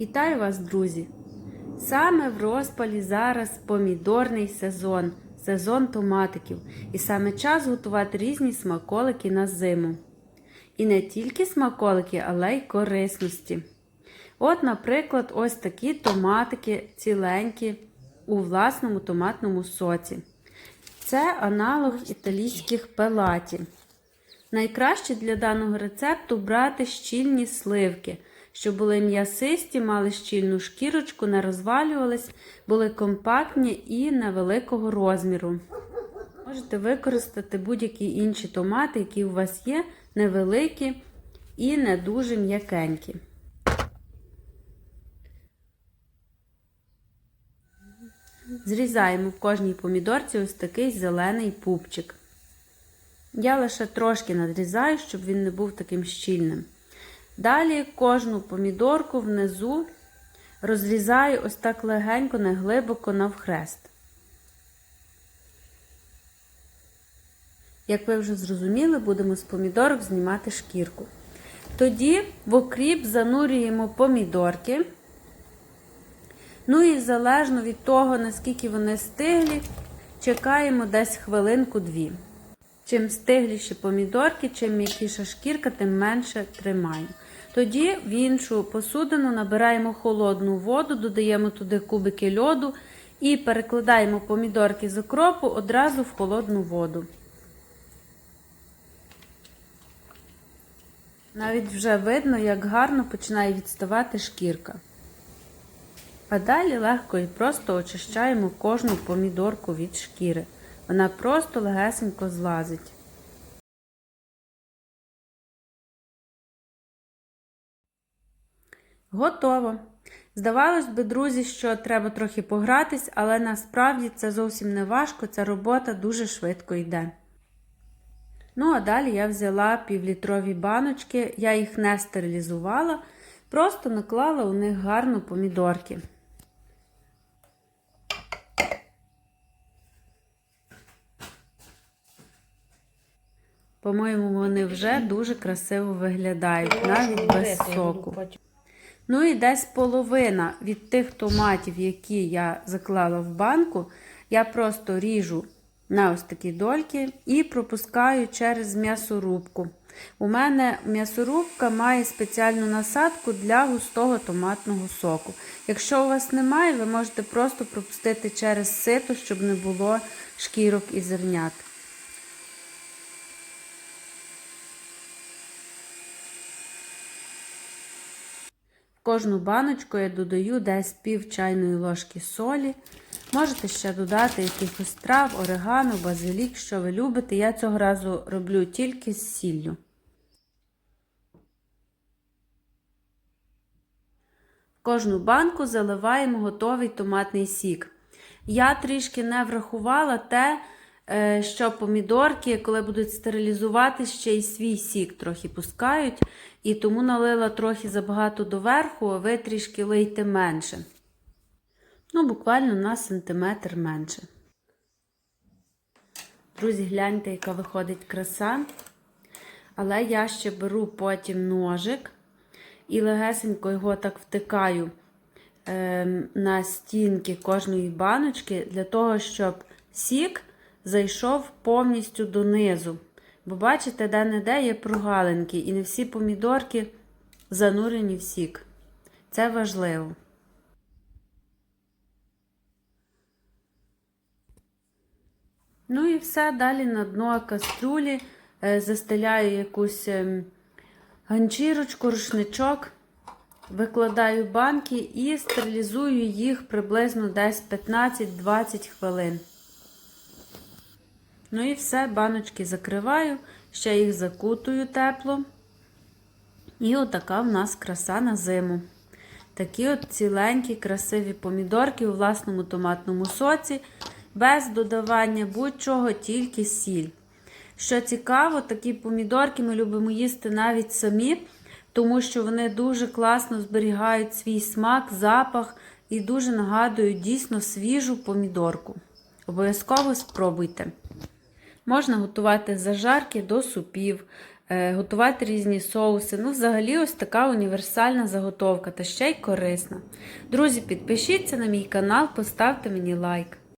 Вітаю вас, друзі! Саме в розпалі зараз помідорний сезон, сезон томатиків, і саме час готувати різні смаколики на зиму. І не тільки смаколики, але й корисності. От, наприклад, ось такі томатики ціленькі у власному томатному соці. Це аналог італійських пелаті. Найкраще для даного рецепту брати щільні сливки, щоб були м'ясисті, мали щільну шкірочку, не розвалювались, були компактні і невеликого розміру. Можете використати будь-які інші томати, які у вас є, невеликі і не дуже м'якенькі. Зрізаємо в кожній помідорці ось такий зелений пупчик. Я лише трошки надрізаю, щоб він не був таким щільним. Далі кожну помідорку внизу розрізаю ось так легенько, неглибоко навхрест. Як ви вже зрозуміли, будемо з помідорок знімати шкірку. Тоді в окріп занурюємо помідорки. Ну і залежно від того, наскільки вони стиглі, чекаємо десь хвилинку-дві. Чим стигліші помідорки, чим м'якіша шкірка, тим менше тримаємо. Тоді в іншу посудину набираємо холодну воду, додаємо туди кубики льоду і перекладаємо помідорки з окропу одразу в холодну воду. Навіть вже видно, як гарно починає відставати шкірка. А далі легко і просто очищаємо кожну помідорку від шкіри. Вона просто легесенько злазить. Готово. Здавалось би, друзі, що треба трохи погратись, але насправді це зовсім не важко, ця робота дуже швидко йде. Ну, а далі я взяла півлітрові баночки, я їх не стерилізувала, просто наклала у них гарно помідорки. По-моєму, вони вже дуже красиво виглядають, навіть без соку. Ну і десь половина від тих томатів, які я заклала в банку, я просто ріжу на ось такі дольки і пропускаю через м'ясорубку. У мене м'ясорубка має спеціальну насадку для густого томатного соку. Якщо у вас немає, ви можете просто пропустити через сито, щоб не було шкірок і зернят. Кожну баночку я додаю десь пів чайної ложки солі. Можете ще додати якихось трав, орегано, базилік, що ви любите. Я цього разу роблю тільки з сіллю. В кожну банку заливаємо готовий томатний сік. Я трішки не врахувала те, що помідорки, коли будуть стерилізувати, ще й свій сік трохи пускають. І тому налила трохи забагато доверху, а ви трішки лийте менше. Ну, буквально на сантиметр менше. Друзі, гляньте, яка виходить краса. Але я ще беру потім ножик і легесенько його так втикаю е, на стінки кожної баночки, для того, щоб сік зайшов повністю донизу. Бо бачите, де-не-де є прогалинки, і не всі помідорки занурені в сік. Це важливо. Ну і все, далі на дно каструлі е, застеляю якусь ем, ганчірочку, рушничок, викладаю банки і стерилізую їх приблизно десь 15-20 хвилин. Ну і все, баночки закриваю, ще їх закутую тепло. І отака в нас краса на зиму. Такі от ціленькі, красиві помідорки у власному томатному соці, без додавання будь-чого, тільки сіль. Що цікаво, такі помідорки ми любимо їсти навіть самі, тому що вони дуже класно зберігають свій смак, запах і дуже нагадують дійсно свіжу помідорку. Обов'язково спробуйте. Можна готувати зажарки до супів, е, готувати різні соуси. Ну, взагалі, ось така універсальна заготовка та ще й корисна. Друзі, підпишіться на мій канал, поставте мені лайк.